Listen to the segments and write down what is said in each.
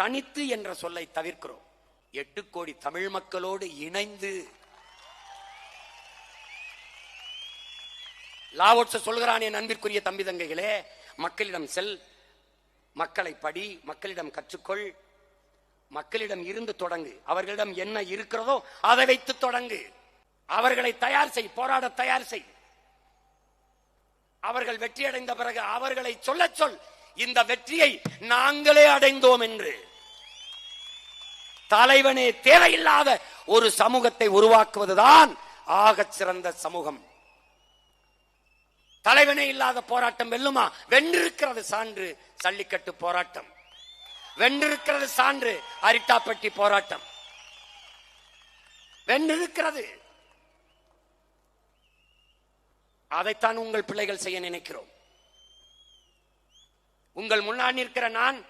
தனித்து என்ற சொல்லை தவிர்க்கிறோம். எட்டு கோடி தமிழ் மக்களோடு இணைந்து லாவோட்ஸ் சொல்கிறான் என் அன்பிற்குரிய தம்பி தங்கைகளே மக்களிடம் செல் மக்களை படி மக்களிடம் கற்றுக்கொள் மக்களிடம் இருந்து தொடங்கு. அவர்களிடம் என்ன இருக்கிறதோ அதை வைத்து தொடங்கு. அவர்களை தயார் செய் போராட தயார் செய். அவர்கள் வெற்றி அடைந்த பிறகு அவர்களை சொல்ல சொல். இந்த வெற்றியை நாங்களே அடைந்தோம் என்று. தலைவனே தேவையில்லாத ஒரு சமூகத்தை உருவாக்குவதுதான் ஆக சிறந்த சமூகம். தலைவனே இல்லாத போராட்டம் வெல்லுமா? வென்றிருக்கிறது சான்று சல்லிக்கட்டு போராட்டம். வென்றிருக்கிறது சான்று அரிட்டாப்பட்டி போராட்டம். வென்றிருக்கிறது. அதைத்தான் உங்கள் பிள்ளைகள் செய்ய நினைக்கிறோம். உங்கள் முன்னாடி நிற்கிற நான்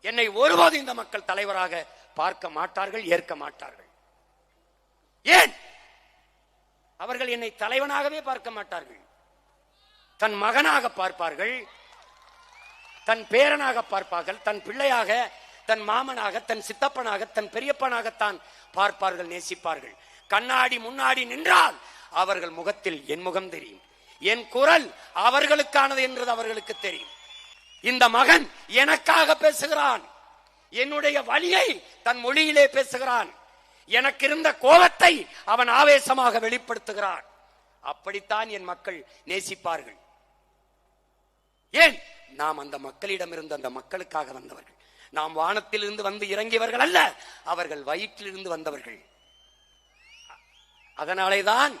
என்னை ஒருபோதும் இந்த மக்கள் தலைவராக பார்க்க மாட்டார்கள் ஏற்க மாட்டார்கள். ஏன்? அவர்கள் என்னை தலைவனாகவே பார்க்க மாட்டார்கள். தன் மகனாக பார்ப்பார்கள் தன் பேரனாக பார்ப்பார்கள் தன் பிள்ளையாக தன் மாமனாக தன் சித்தப்பனாக தன் பெரியப்பனாகத்தான் பார்ப்பார்கள் நேசிப்பார்கள். கண்ணாடி முன்னாடி நின்றால் அவர்கள் முகத்தில் என் முகம் தெரியும். என் குரல் அவர்களுக்கானது என்றது அவர்களுக்கு தெரியும். இந்த மகன் எனக்காக பேசுகிறான். என்னுடைய வழியை தன் மொழியிலே பேசுகிறான். எனக்கு இருந்த கோபத்தை அவன் ஆவேசமாக வெளிப்படுத்துகிறான். அப்படித்தான் என் மக்கள் நேசிப்பார்கள். ஏன்? நாம் அந்த மக்களிடமிருந்து அந்த மக்களுக்காக வந்தவர்கள். நாம் வானத்திலிருந்து வந்து இறங்கியவர்கள் அல்ல அவர்கள் வயிற்றிலிருந்து வந்தவர்கள். அதனாலே தான்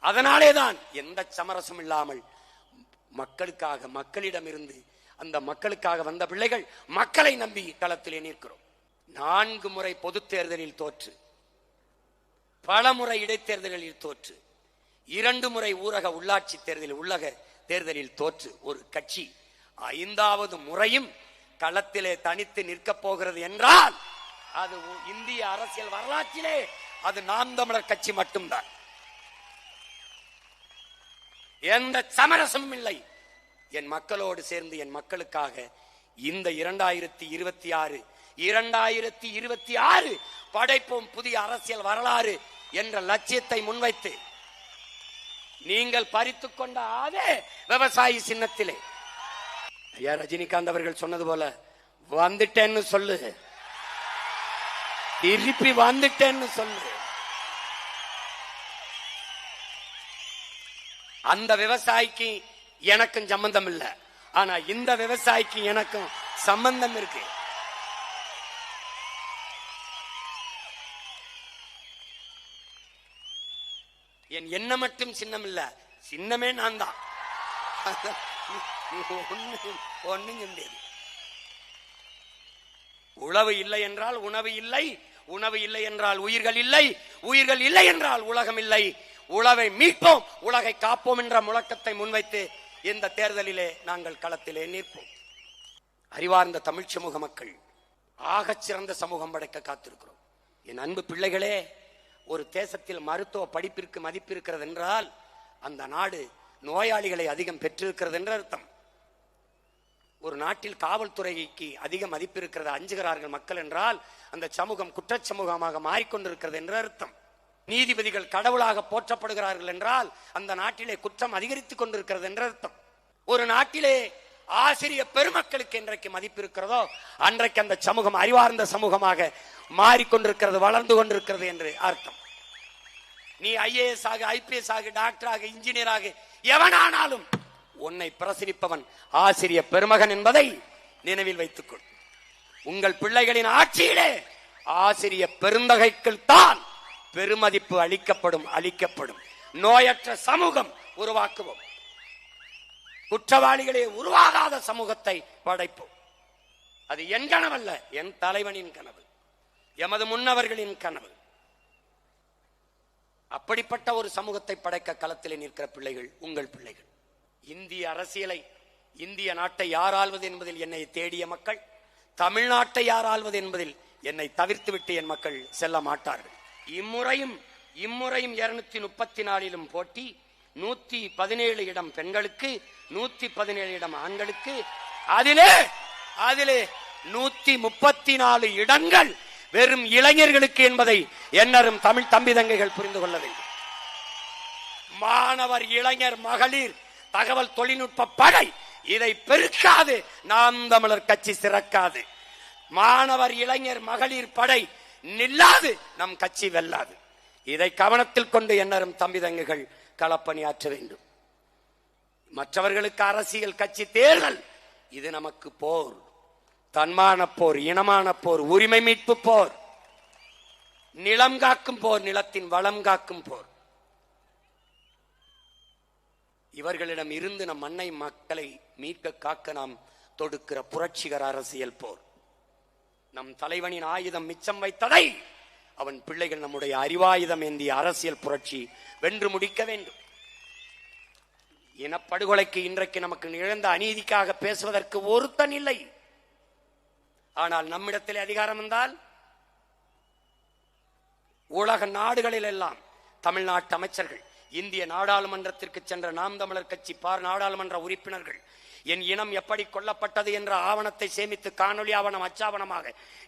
அதனாலே தான் எந்த சமரசம் இல்லாமல் மக்களுக்காக மக்களிடமிருந்து அந்த மக்களுக்காக வந்த பிள்ளைகள் மக்களை நம்பி களத்திலே நிற்கிறோம். நான்கு முறை பொது தேர்தலில் தோற்று. பல முறை இடைத்தேர்தலில் தோற்று. இரண்டு முறை ஊரக உள்ளாட்சி தேர்தலில் உள்ளக தேர்தலில் தோற்று. ஒரு கட்சி ஐந்தாவது முறையும் களத்திலே தனித்து நிற்கப் போகிறது என்றால் அது இந்திய அரசியல் வரலாற்றிலே அது நாம் தமிழர் கட்சி மட்டும்தான். எந்த சமரசமும் இல்லை. என் மக்களோடு சேர்ந்து என் மக்களுக்காக இந்த இரண்டாயிரத்தி இருபத்தி ஆறு இரண்டாயிரத்தி இருபத்தி ஆறு படைப்போம் புதிய அரசியல் வரலாறு என்ற லட்சியத்தை முன்வைத்து நீங்கள் பறித்து கொண்ட அதே விவசாயி சின்னத்திலே. ஐயா ரஜினிகாந்த் அவர்கள் சொன்னது போல வந்துட்டேன்னு சொல்லு. திருப்பி வந்துட்டேன்னு சொல்லு. அந்த விவசாயிக்கு எனக்கும் சம்பந்தம் இல்ல. ஆனா இந்த விவசாயிக்கு எனக்கும் சம்பந்தம் இருக்கு. என் என்ன மட்டும் சின்னம் இல்ல. சின்னமே நான் தான். ஒண்ணும் உழவு இல்லை என்றால் உணவு இல்லை. உணவு இல்லை என்றால் உயிர்கள் இல்லை. உயிர்கள் இல்லை என்றால் உலகம் இல்லை. உழவை மீட்போம் உலகை காப்போம் என்ற முழக்கத்தை முன்வைத்து இந்த தேர்தலிலே நாங்கள் களத்திலே நிற்போம். அறிவார்ந்த தமிழ் சமூக மக்கள் ஆகச் சிறந்த சமூகம் படைக்க காத்திருக்கிறோம். என் அன்பு பிள்ளைகளே ஒரு தேசத்தில் மருத்துவ படிப்பிற்கு மதிப்பு இருக்கிறது என்றால் அந்த நாடு நோயாளிகளை அதிகம் பெற்றிருக்கிறது என்ற அர்த்தம். ஒரு நாட்டில் காவல்துறைக்கு அதிக மதிப்பு இருக்கிறது அஞ்சுகிறார்கள் மக்கள் என்றால் அந்த சமூகம் குற்றச்சமூகமாக மாறிக்கொண்டிருக்கிறது என்ற அர்த்தம். நீதிபதிகள் கடவுளாக போற்றப்படுகிறார்கள் என்றால் அந்த நாட்டிலே குற்றம் அதிகரித்துக் கொண்டிருக்கிறது என்ற அர்த்தம். ஒரு நாட்டிலே ஆசிரிய பெருமக்களுக்கு என்றைக்கு மதிப்பு இருக்கிறதோ அன்றைக்கு அந்த சமூகம் அறிவார்ந்த சமூகமாக மாறிக்கொண்டிருக்கிறது வளர்ந்து கொண்டிருக்கிறது என்று அர்த்தம். நீ ஐஏஎஸ் ஆக ஐபிஎஸ் ஆக டாக்டர் ஆக இன்ஜினியர் ஆக எவனானாலும் உன்னை பிரசரிப்பவன் ஆசிரிய பெருமகன் என்பதை நினைவில் வைத்துக்கொள். உங்கள் பிள்ளைகளின் ஆட்சியிலே ஆசிரிய பெருந்தகைகள் தான் பெருமதிப்பு அளிக்கப்படும் அளிக்கப்படும். நோயற்ற சமூகம் உருவாக்குவோம். குற்றவாளிகளே உருவாகாத சமூகத்தை படைப்போம். அது என் கனவல்ல என் தலைவனின் கனவு. எமது முன்னவர்களின் கனவு. அப்படிப்பட்ட ஒரு சமூகத்தை படைக்க களத்தில் நிற்கிற பிள்ளைகள் உங்கள் பிள்ளைகள். இந்திய அரசியலை இந்திய நாட்டை யார் ஆள்வது என்பதில் என்னை தேடிய மக்கள் தமிழ்நாட்டை யார் ஆள்வது என்பதில் என்னை தவிர்த்துவிட்டு என் மக்கள் செல்ல மாட்டார்கள். இம்முறையும் இம்முறையும் இருநூத்தி முப்பத்தி நாலிலும் போட்டி நூத்தி பதினேழு இடம் பெண்களுக்கு நூத்தி பதினேழு இடம் ஆண்களுக்கு. அதிலே அதிலே நூத்தி முப்பத்தி நாலு இடங்கள் வெறும் இளைஞர்களுக்கு என்பதை என்னரும் தமிழ் தம்பி தங்கைகள் புரிந்து கொள்ள வேண்டும். மாணவர் இளைஞர் மகளிர் தகவல் தொழில்நுட்ப படை இதை பெருக்காது. நாம் தமிழர் கட்சி சிறக்காது. மாணவர் இளைஞர் மகளிர் படை நில்லாது நம் கட்சி வெல்லாது. இதை கவனத்தில் கொண்டு என்னரும் தம்பி களப்பணியாற்ற வேண்டும். மற்றவர்களுக்கு அரசியல் கட்சி தேர்தல் இது நமக்கு போர். தன்மான போர் இனமான போர் உரிமை மீட்பு போர். நிலம் காக்கும் போர் நிலத்தின் வளம் காக்கும் போர். இவர்களிடம் இருந்து நம் மண்ணை மக்களை மீட்க காக்க நாம் தொடுக்கிற புரட்சிகர அரசியல் போர். நம் தலைவனின் ஆயுதம் மிச்சம் வைத்ததை அவன் பிள்ளைகள் நம்முடைய அறிவாயுதம் ஏந்திய அரசியல் புரட்சி வென்று முடிக்க வேண்டும். இனப்படுகொலைக்கு இன்றைக்கு நமக்கு நிகழ்ந்த அநீதிக்காக பேசுவதற்கு ஒருத்தன் இல்லை. ஆனால் நம்மிடத்தில் அதிகாரம் வந்தால் உலக நாடுகளில் எல்லாம் தமிழ்நாட்டு அமைச்சர்கள் இந்திய நாடாளுமன்றத்திற்கு சென்ற நாம் தமிழர் கட்சி பார் நாடாளுமன்ற உறுப்பினர்கள் என் இனம் எப்படி கொல்லப்பட்டது என்ற ஆவணத்தை சேமித்து காணொலி ஆவணம் அச்சாவணமாக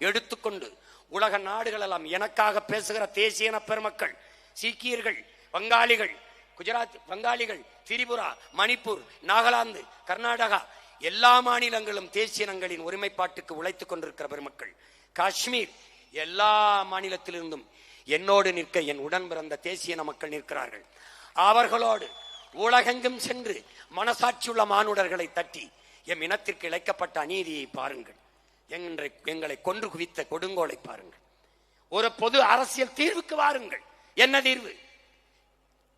எடுத்துக்கொண்டு உலக நாடுகள் எல்லாம் எனக்காக பேசுகிற தேசியன பெருமக்கள் சீக்கியர்கள் வங்காளிகள் குஜராத் வங்காளிகள் திரிபுரா மணிப்பூர் நாகாலாந்து கர்நாடகா எல்லா மாநிலங்களும் தேசிய இனங்களின் ஒருமைப்பாட்டுக்கு உழைத்துக் கொண்டிருக்கிற பெருமக்கள். காஷ்மீர் எல்லா மாநிலத்திலிருந்தும் என்னோடு நிற்க என் உடன் பிறந்த தேசிய இன மக்கள் நிற்கிறார்கள். அவர்களோடு உலகெங்கும் சென்று மனசாட்சியுள்ள மானுடர்களை தட்டி எம் இனத்திற்கு இழைக்கப்பட்ட அநீதியை பாருங்கள். எங்களை எங்களை கொன்று குவித்த கொடுங்கோலை பாருங்கள். ஒரு பொது அரசியல் தீர்வுக்கு வாருங்கள். என்ன தீர்வு?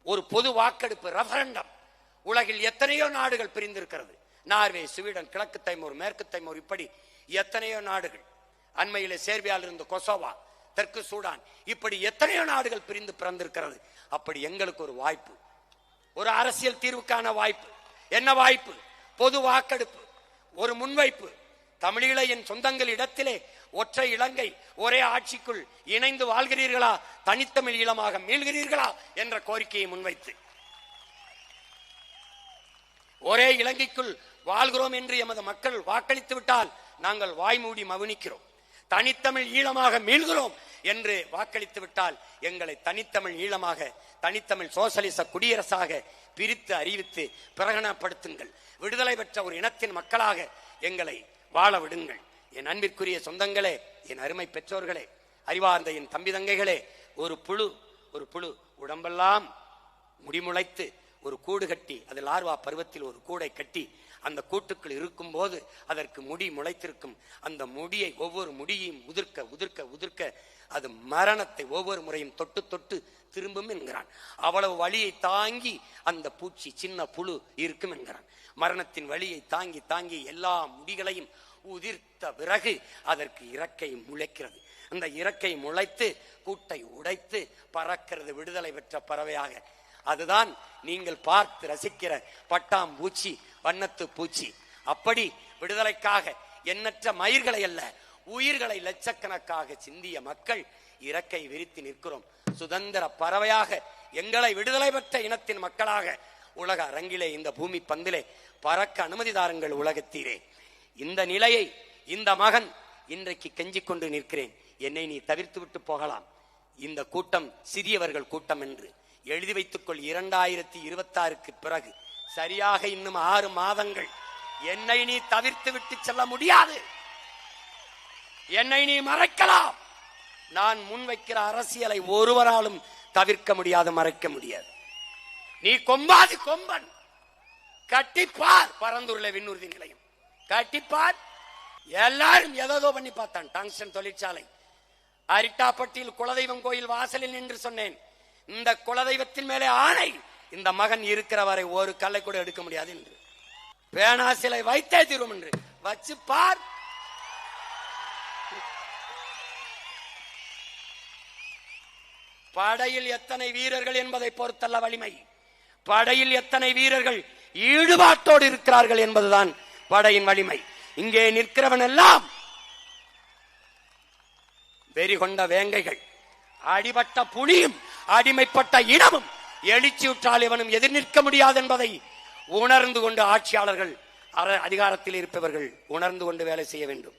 ஒரு பொது வாக்கெடுப்பு ரெஃபரண்டம் உலகில் எத்தனையோ நாடுகள் பிரிந்திருக்கிறது. நார்வே ஸ்வீடன் கிழக்கு தைமூர் மேற்கு தைமூர் இப்படி எத்தனையோ நாடுகள். அண்மையிலே சேர்பியால் இருந்து கொசோவா தெற்கு சூடான் இப்படி எத்தனையோ நாடுகள் பிரிந்து பிறந்திருக்கிறது. அப்படி எங்களுக்கு ஒரு வாய்ப்பு. ஒரு அரசியல் தீர்வுக்கான வாய்ப்பு. என்ன வாய்ப்பு? பொது வாக்கெடுப்பு. ஒரு முன்வைப்பு. தமிழீழ என் சொந்தங்கள் இடத்திலே ஒற்றை இலங்கை ஒரே ஆட்சிக்குள் இணைந்து வாழ்கிறீர்களா? தனித்தமிழ் ஈழமாக மீள்கிறீர்களா? என்ற கோரிக்கையை முன்வைத்து. ஒரே இலங்கைக்குள் வாழ்கிறோம் என்று எமது மக்கள் வாக்களித்து விட்டால் நாங்கள் வாய்மூடி மவுனிக்கிறோம். தனித்தமிழ் ஈழமாக மீள்கிறோம் என்று வாக்களித்து விட்டால் எங்களை தனித்தமிழ் ஈழமாக தனித்தமிழ் சோசலிச குடியரசாக பிரித்து அறிவித்து பிரகடனப்படுத்துங்கள். விடுதலை பெற்ற ஒரு இனத்தின் மக்களாக எங்களை வாழ விடுங்கள். என் அன்பிற்குரிய சொந்தங்களே என் அருமை பெற்றோர்களே அறிவார்ந்த என் தம்பி தங்கைகளே ஒரு புழு ஒரு புழு உடம்பெல்லாம் முடிமுளைத்து ஒரு கூடு கட்டி அதில் லார்வா பருவத்தில் ஒரு கூடை கட்டி அந்த கூட்டுக்குள் இருக்கும் போது அதற்கு முடி முளைத்திருக்கும். அந்த முடியை ஒவ்வொரு முடியையும் உதிர்க்க உதிர்க்க உதிர்க்க அது மரணத்தை ஒவ்வொரு முறையும் தொட்டு தொட்டு திரும்பும் என்கிறான். அவ்வளவு வழியை தாங்கி அந்த பூச்சி சின்ன புழு இருக்கும் என்கிறான். மரணத்தின் வழியை தாங்கி தாங்கி எல்லா முடிகளையும் உதிர்த்த பிறகு அதற்கு இறக்கை முளைக்கிறது. அந்த இறக்கை முளைத்து கூட்டை உடைத்து பறக்கிறது விடுதலை பெற்ற பறவையாக அதுதான் நீங்கள் பார்த்து ரசிக்கிற பட்டாம்பூச்சி வண்ணத்து பூச்சி. அப்படி விடுதலைக்காக எண்ணற்ற மயிர்களை அல்ல உயிர்களை லட்சக்கணக்காக சிந்திய மக்கள் இறக்கை விரித்து நிற்கிறோம். சுதந்திர பறவையாக எங்களை விடுதலை பெற்ற இனத்தின் மக்களாக உலக அரங்கிலே இந்த பூமி பந்திலே பறக்க அனுமதி தாருங்கள் உலகத்தீரே. இந்த நிலையை இந்த மகன் இன்றைக்கு கெஞ்சிக் கொண்டு நிற்கிறேன். என்னை நீ தவிர்த்து விட்டு போகலாம். இந்த கூட்டம் சிறியவர்கள் கூட்டம் என்று. எழுதி வைத்துக்கொள். இரண்டாயிரத்தி இருபத்தாறுக்கு பிறகு. சரியாக இன்னும் ஆறு மாதங்கள். என்னை நீ தவிர்த்து விட்டு செல்ல முடியாது. என்னை நீ மறைக்கலாம். நான் முன்வைக்கிற அரசியலை ஒருவராலும் தவிர்க்க முடியாது மறைக்க முடியாது. நீ கொம்பாது கொம்பன். கட்டிப்பார் பரந்தூர்ல விண்ணுறுதி நிலையம். கட்டிப்பார். எல்லாரும் எதோ பண்ணி பார்த்தான். டங்ஸ்டன் தொழிற்சாலை. அரிட்டாப்பட்டியில் குலதெய்வம் கோயில் வாசலில் நின்று சொன்னேன். இந்த குலதெய்வத்தின் மேலே ஆணை. இந்த மகன் இருக்கிற வரை ஒரு கல்லை கூட எடுக்க முடியாது என்று. பேனா சிலை வைத்தே தீரும் என்று. வச்சு பார். படையில் எத்தனை வீரர்கள் என்பதை பொறுத்தல்ல வலிமை. படையில் எத்தனை வீரர்கள் ஈடுபாட்டோடு இருக்கிறார்கள் என்பதுதான் படையின் வலிமை. இங்கே நிற்கிறவன் எல்லாம் வெறி கொண்ட வேங்கைகள். அடிபட்ட புலியும் அடிமைப்பட்ட இனமும் எழுச்சியுற்றால் இவனும் எதிர் நிற்க முடியாது என்பதை உணர்ந்து கொண்டு ஆட்சியாளர்கள் அதிகாரத்தில் இருப்பவர்கள் உணர்ந்து கொண்டு வேலை செய்ய வேண்டும்.